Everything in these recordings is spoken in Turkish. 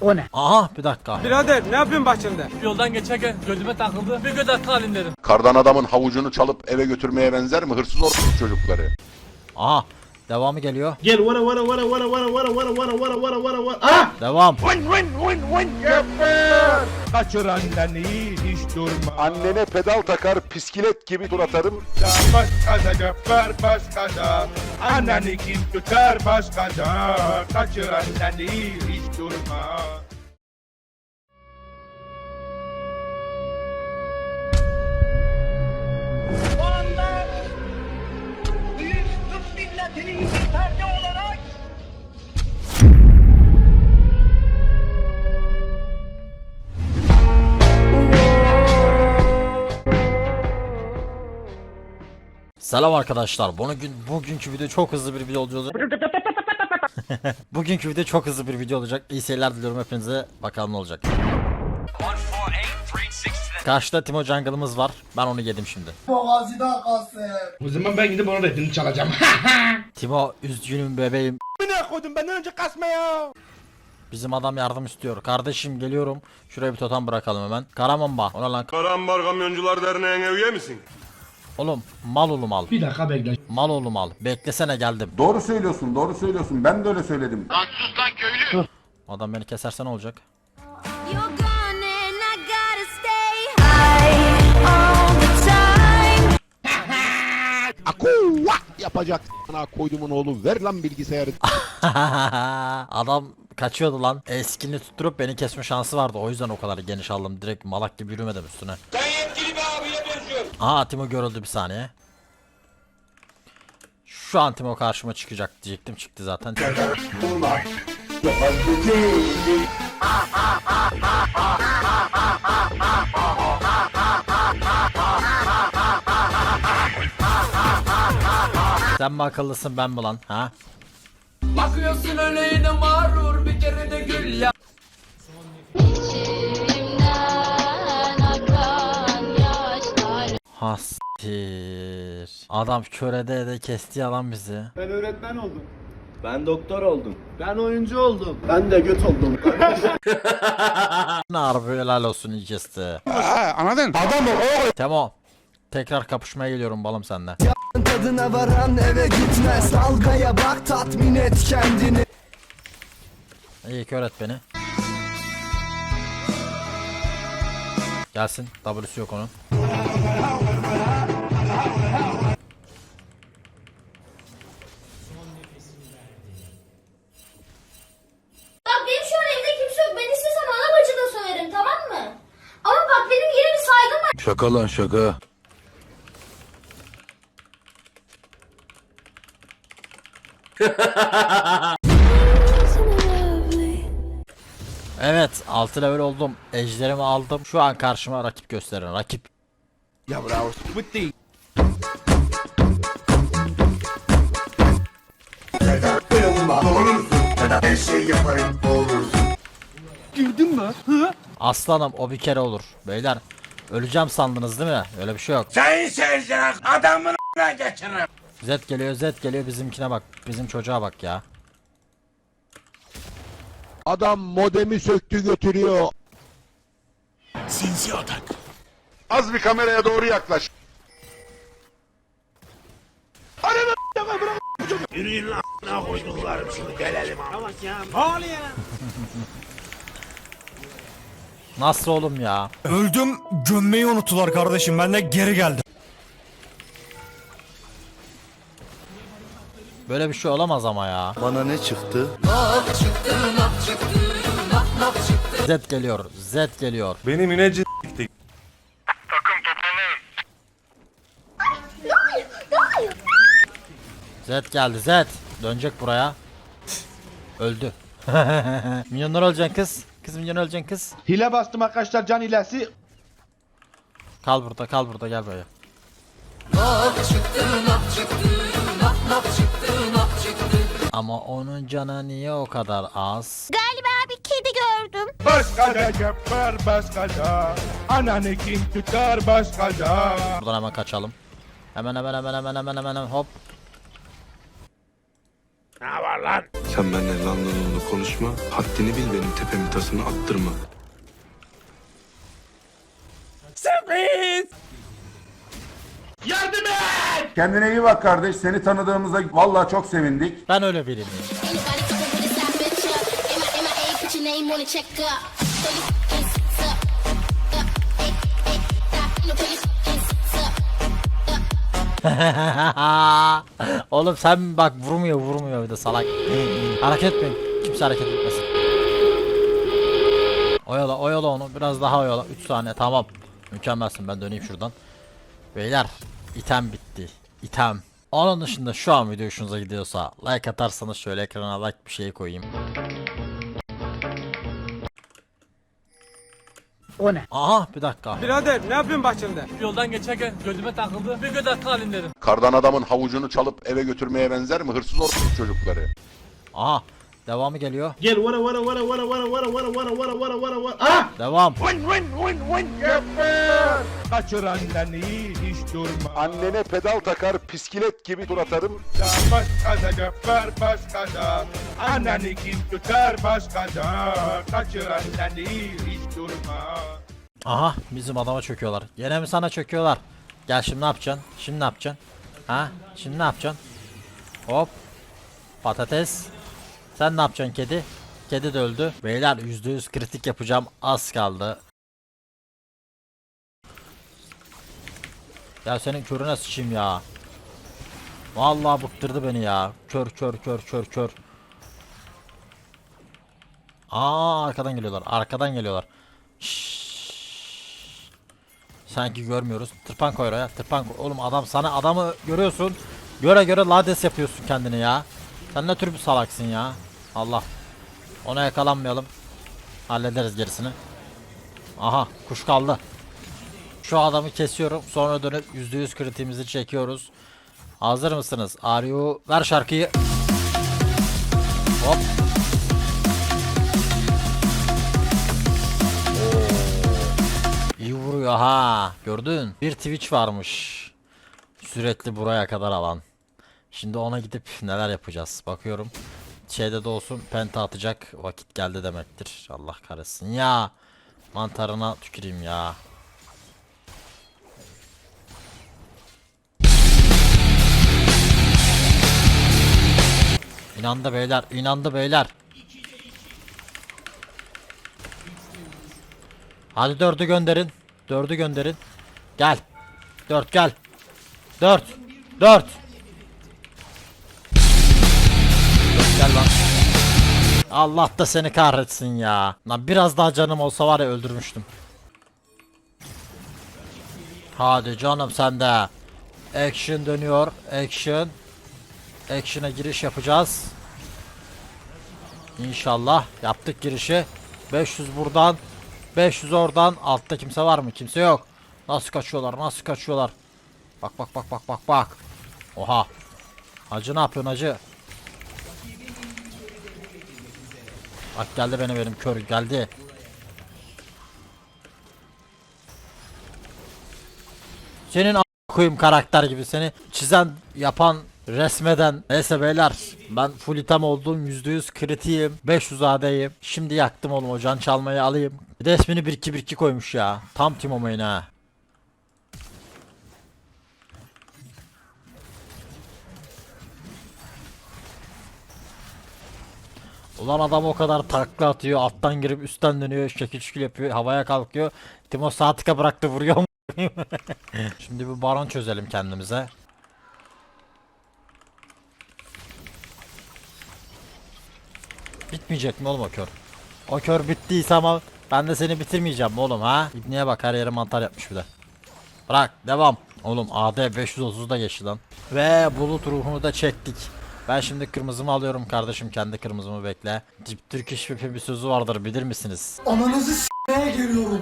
O ne? Aha bir dakika. Birader ne yapıyorsun bahçende? Yoldan geçerken gözüme takıldı. Bir göz hakkı alayım dedim. Kardan adamın havucunu çalıp eve götürmeye benzer mi? Hırsız orospu çocukları. Aha. Devamı geliyor. Gel vara vara vara vara vara vara vara vara vara vara vara vara. Ah! Devam. Kaçıran beni hiç durma. Annene pedal takar, piskilet gibi tur atarım. Başkaca göper başkaca. Ananı kim tutar başkaca. Kaçıran beni hiç durma. O anda Büyük Türk milletinin olarak Selam arkadaşlar. Bugün bugünkü video çok hızlı bir video olacak. bugünkü video çok hızlı bir video olacak. İyi seyirler diliyorum hepinize. Bakalım ne olacak. Karşıda Timo Jungle'ımız var. Ben onu yedim şimdi. O zaman ben gidip onun redini çalacağım. Timo üzgünüm bebeğim. Ne koydum benden önce kasma ya. Bizim adam yardım istiyor. Kardeşim geliyorum. Şuraya bir totem bırakalım hemen. Karamamba. Ona lan. Karambar Kamyoncular Derneği'ne üye misin? Oğlum mal oğlu mal. bir dakika bekle. Mal oğlu mal. Beklesene geldim. Doğru söylüyorsun, doğru söylüyorsun. Ben de öyle söyledim. Adam beni keserse ne olacak? Yapacak. Ana koydumun oğlu ver lan bilgisayarı. Adam kaçıyordu lan. Eskini tutturup beni kesme şansı vardı. O yüzden o kadar geniş aldım. Direkt malak gibi yürümedim üstüne. Sen yetkili bir abiye benziyorsun. Aa Timo görüldü bir saniye. Şu an Timo karşıma çıkacak diyecektim. Çıktı zaten. Sen mi akıllısın ben mi lan ha? Bakıyorsun öyle yine mağrur bir kere de gül ya. Hastir. Adam körede de kesti yalan bizi. Ben öğretmen oldum. Ben doktor oldum. Ben oyuncu oldum. Ben de göt oldum. Harbi helal olsun iyi kesti. anladın? Temo. Tekrar kapışmaya geliyorum balım sende. Tadına varan eve gitmez. Dalgaya bak tatmin et kendini. İyi ki öğret beni. Gelsin. W'su yok onun. Bak benim şu an evde kimse yok. Ben istesem ana bacı da söverim tamam mı? Ama bak benim yine bir saygım var. Şaka lan şaka. Evet 6 level oldum. Ejderimi aldım. Şu an karşıma rakip gösterin. Rakip. Ya bravo. Bitti. Aslanım o bir kere olur. Beyler öleceğim sandınız değil mi? Öyle bir şey yok. Sayın seyirciler adamın geçirin. Zed geliyor Zed geliyor bizimkine bak. Bizim çocuğa bak ya. Adam modemi söktü götürüyor. Sinsi atak. Az bir kameraya doğru yaklaş. Ananı a**a bırak Yürüyün lan a**a koyduklarım şunu gelelim a**a. Ne oluyor? Nasıl oğlum ya? Öldüm gömmeyi unuttular kardeşim ben de geri geldim. Böyle bir şey olamaz ama ya. Bana ne çıktı? Zed geliyor. Zed geliyor. Benim ineci Zed geldi Zed. Dönecek buraya. Öldü. Milyonlar öleceksin kız. Kız milyon öleceksin kız. Hile bastım arkadaşlar can hilesi. Kal burada kal burada gel buraya. Ama onun canı niye o kadar az? Galiba bir kedi gördüm. Başkaca göper başkaca. Ananı kim tutar başkaca. Buradan hemen kaçalım. Hemen hemen hemen hemen hemen hemen hop. Ne var lan? Sen benimle lan lan lan konuşma. Haddini bil benim tepemin tasını attırma. Yardım et! Kendine iyi bak kardeş. Seni tanıdığımıza vallahi çok sevindik. Ben öyle biriyim. Oğlum sen bak vurmuyor vurmuyor bir de salak. hareket etmeyin. Kimse hareket etmesin. Oyala oyala onu biraz daha oyala. 3 saniye tamam. Mükemmelsin ben döneyim şuradan. Beyler item bitti. İtem. Onun dışında şu an video hoşunuza gidiyorsa like atarsanız şöyle ekrana like bir şey koyayım. O ne? Aha bir dakika. Birader ne yapıyorsun bahçemde? Yoldan geçerken gözüme takıldı. Bir göz hakkı alayım dedim. Kardan adamın havucunu çalıp eve götürmeye benzer mi? Hırsız orospu çocukları. Aha devamı geliyor. Gel vara vara vara vara vara vara vara vara vara vara vara vara. Ah! Devam. Kaçır anneni hiç durma. Annene pedal takar piskilet gibi tur atarım. Başka da göper başka da. Ananı kim tutar başka da. Kaçır anneni hiç durma. Aha bizim adama çöküyorlar. Gene mi sana çöküyorlar? Gel şimdi ne yapacaksın? Şimdi ne yapacaksın? Ha? Şimdi ne yapacaksın? Hop. Patates. Sen ne yapacaksın kedi? Kedi de öldü. Beyler %100 kritik yapacağım. Az kaldı. Ya senin körüne sıçayım ya. Vallahi bıktırdı beni ya. Kör kör kör kör kör. Aa arkadan geliyorlar. Arkadan geliyorlar. Şşş. Sanki görmüyoruz. Tırpan koy oraya. Tırpan koy. Oğlum adam sana adamı görüyorsun. Göre göre lades yapıyorsun kendini ya. Sen ne tür bir salaksın ya. Allah. Ona yakalanmayalım. Hallederiz gerisini. Aha kuş kaldı. Şu adamı kesiyorum. Sonra dönüp %100 kritiğimizi çekiyoruz. Hazır mısınız? Are? Ver şarkıyı. Hop. İyi vuruyor ha. Gördün? Bir Twitch varmış. Sürekli buraya kadar alan. Şimdi ona gidip neler yapacağız? Bakıyorum. Şeyde de olsun penta atacak. Vakit geldi demektir. Allah kahretsin ya. Mantarına tüküreyim ya. İnandı beyler, inandı beyler. Hadi dördü gönderin. Dördü gönderin. Gel. Dört gel. Dört. Dört. Dört gel lan. Allah da seni kahretsin ya. Lan biraz daha canım olsa var ya öldürmüştüm. Hadi canım sen de. Action dönüyor. Action. Action'a giriş yapacağız. İnşallah yaptık girişi. 500 buradan. 500 oradan. Altta kimse var mı? Kimse yok. Nasıl kaçıyorlar? Nasıl kaçıyorlar? Bak bak bak bak bak bak. Oha. Hacı ne yapıyorsun hacı? Bak geldi beni benim kör geldi. Senin a- karakter gibi seni çizen yapan resmeden neyse beyler ben full item oldum %100 kritiğim 500 AD'yim şimdi yaktım oğlum o can çalmayı alayım. Bir de ismini 1-2-1-2 koymuş ya tam Timo main ha. Ulan adam o kadar takla atıyor alttan girip üstten dönüyor şekil yapıyor havaya kalkıyor. Timo sağ tıka bıraktı vuruyor Şimdi bir baron çözelim kendimize Bitmeyecek mi oğlum o kör? O kör bittiyse ama ben de seni bitirmeyeceğim oğlum ha? İbniye bak her yere mantar yapmış bir de. Bırak devam. Oğlum AD 530 da geçti lan. Ve bulut ruhunu da çektik. Ben şimdi kırmızımı alıyorum kardeşim kendi kırmızımı bekle. Tip Türk iş bir sözü vardır bilir misiniz? Ananızı s**meye geliyorum.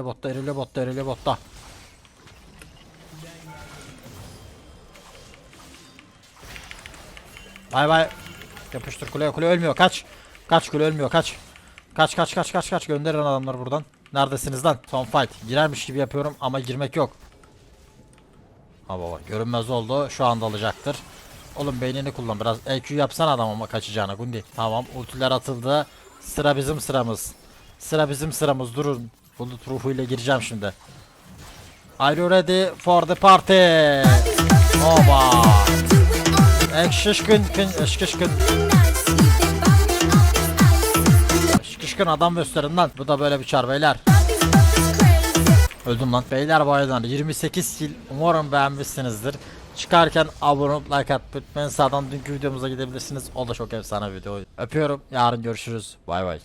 Irile botta, irile botta, irile botta. Bay bay. Yapıştır kuleye kule ölmüyor kaç. Kaç kule ölmüyor kaç. Kaç kaç kaç kaç kaç gönderin adamları buradan. Neredesiniz lan? Son fight. Girermiş gibi yapıyorum ama girmek yok. Ha baba görünmez oldu. Şu anda alacaktır. Oğlum beynini kullan biraz. EQ yapsana adam ama kaçacağına Gundi. Tamam ultiler atıldı. Sıra bizim sıramız. Sıra bizim sıramız durun. Bulut ruhuyla gireceğim şimdi. Are you ready for the party? Oba. Ekşişkın kın eşkişkın. Eşkişkın adam gösterin lan. Bu da böyle bir çar beyler. Öldüm lan. Beyler baylar 28 kill. Umarım beğenmişsinizdir. Çıkarken abone olup like atmayı unutmayın. Sağdan dünkü videomuza gidebilirsiniz. O da çok efsane video. Öpüyorum. Yarın görüşürüz. Bay bay.